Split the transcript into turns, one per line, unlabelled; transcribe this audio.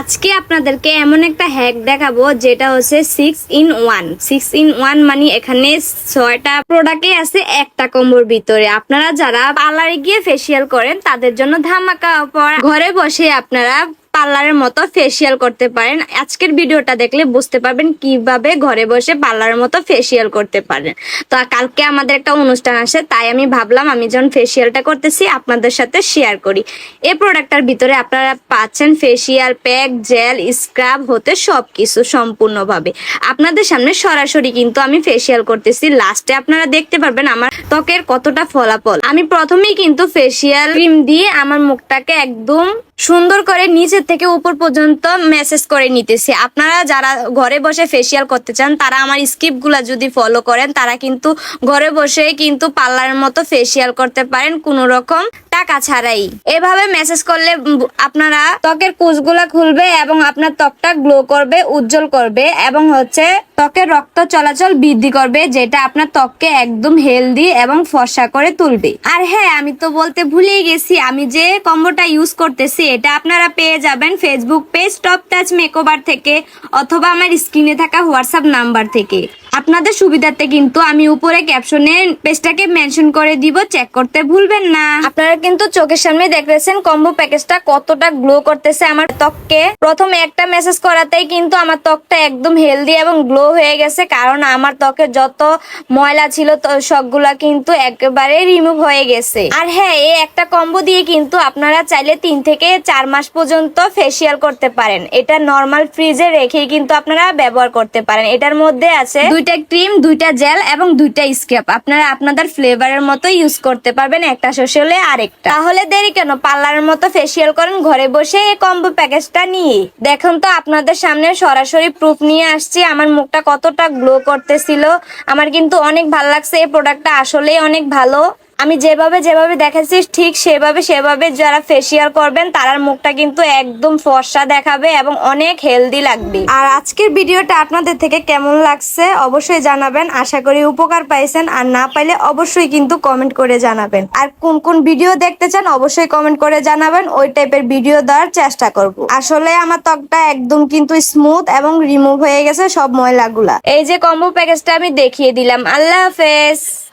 আজকে আপনাদেরকে এমন একটা হ্যাক দেখাবো যেটা হচ্ছে six in one six in one মানে এখানে ছয়টা প্রোডাক্টে আছে, একটা কম্বোর ভিতরে। আপনারা যারা পার্লারে গিয়ে ফেসিয়াল করেন, তাদের জন্য ধামাকা অফার ঘরে বসে আপনারা পার্লারের মতো ফেসিয়াল করতে পারেন। আজকের ভিডিওটা দেখলে বুঝতে পারবেন কীভাবে ঘরে বসে পার্লারের মতো ফেসিয়াল করতে পারেন। তো কালকে আমাদের একটা অনুষ্ঠান আসে তাই আমি ভাবলাম আমি যখন ফেসিয়ালটা করতেছি আপনাদের সাথে শেয়ার করি। এই প্রোডাক্টটার ভিতরে আপনারা পাচ্ছেন ফেসিয়াল প্যাক জেল স্ক্রাব হতে সবকিছু সম্পূর্ণভাবে। আপনাদের সামনে সরাসরি কিন্তু আমি ফেসিয়াল করতেছি। লাস্টে আপনারা দেখতে পারবেন আমার ত্বকের কতটা ফলাফল। আমি প্রথমেই কিন্তু ফেসিয়াল ক্রিম দিয়ে আমার মুখটাকে একদম সুন্দর করে নিচের থেকে উপর পর্যন্ত মেসেজ করে নিতেছি। আপনারা যারা ঘরে বসে ফেসিয়াল করতে চান, তারা আমার স্ক্রিপ্টগুলো যদি ফলো করেন, তারা কিন্তু ঘরে বসে কিন্তু পার্লারের মতো ফেসিয়াল করতে পারেন কোনো রকম টাকা ছাড়াই। এভাবে মেসেজ করলে আপনারা ত্বকের কুচগুলা খুলবে এবং আপনার ত্বকটা গ্লো করবে, উজ্জ্বল করবে এবং হচ্ছে ত্বকের রক্ত চলাচল বৃদ্ধি করবে, যেটা আপনার ত্বককে একদম হেলদি এবং ফর্সা করে তুলবে। আর হ্যাঁ আমি তো বলতে ভুলেই গেছি, আমি যে কম্বোটা ইউজ করতেছি, এটা আপনারা পেয়ে যাবেন Facebook page top touch makeover থেকে, অথবা আমার স্ক্রিনে থাকা হোয়াটসঅ্যাপ নাম্বার থেকে। আপনাদের সুবিধার্থে কিন্তু আমি উপরে ক্যাপশনে পেজটাকে মেনশন করে দিব চেক করতে ভুলবেন না। আপনারা কিন্তু চোখের সামনে দেখতেছেন কম্বো প্যাকেজটা কতটা গ্লো করতেছে আমার ত্বককে। প্রথমে একটা মেসেজ করাতেই কিন্তু আমার ত্বকটা একদম হেলদি এবং গ্লো হয়ে গেছে কারণ আমার ত্বকে যত ময়লা ছিল সবগুলা কিন্তু একেবারে রিমুভ হয়ে গেছে। আর হ্যাঁ এই একটা কম্বো দিয়ে কিন্তু আপনারা চাইলে তিন থেকে চার মাস পর্যন্ত ফেসিয়াল করতে পারেন। এটা নর্মাল ফ্রিজে রেখেই কিন্তু আপনারা ব্যবহার করতে পারেন। এটার মধ্যে আছে দুইটা ক্রিম, দুইটা জেল এবং দুইটা স্ক্রাব আপনারা আপনাদের ফ্লেভারের মতো ইউজ করতে পারবেন। একটা শেষ আরেকটা। তাহলে দেরি কেন? পার্লারের মতো ফেসিয়াল করেন, ঘরে বসে এই কম্বো প্যাকেজটা নিয়ে। দেখুন তো, আপনাদের সামনে সরাসরি প্রুফ নিয়ে আসছি। আমার মুখটা কতটা গ্লো করতেছিল। আমার কিন্তু অনেক ভালো লাগছে। এই প্রোডাক্টটা আসলেই অনেক ভালো। আমি যেভাবে যেভাবে দেখাচ্ছি, ঠিক সেভাবে সেভাবে যারা ফেসিয়াল করবেন তার মুখটা কিন্তু একদম ফর্সা দেখাবে এবং অনেক হেলদি লাগবে। আর আজকের ভিডিওটা আপনাদের থেকে কেমন লাগছে অবশ্যই জানাবেন। আশা করি উপকার পাইছেন। আর না পাইলে অবশ্যই কিন্তু কমেন্ট করে জানাবেন। আর কোন কোন ভিডিও দেখতে চান, অবশ্যই কমেন্ট করে জানাবেন। ওই টাইপের ভিডিও দেওয়ার চেষ্টা করব। আসলে আমার ত্বকটা একদম কিন্তু স্মুথ এবং রিমুভ হয়ে গেছে সব ময়লাগুলা। এই যে কম্বো প্যাকেজটা আমি দেখিয়ে দিলাম। আল্লাহ হাফেজ।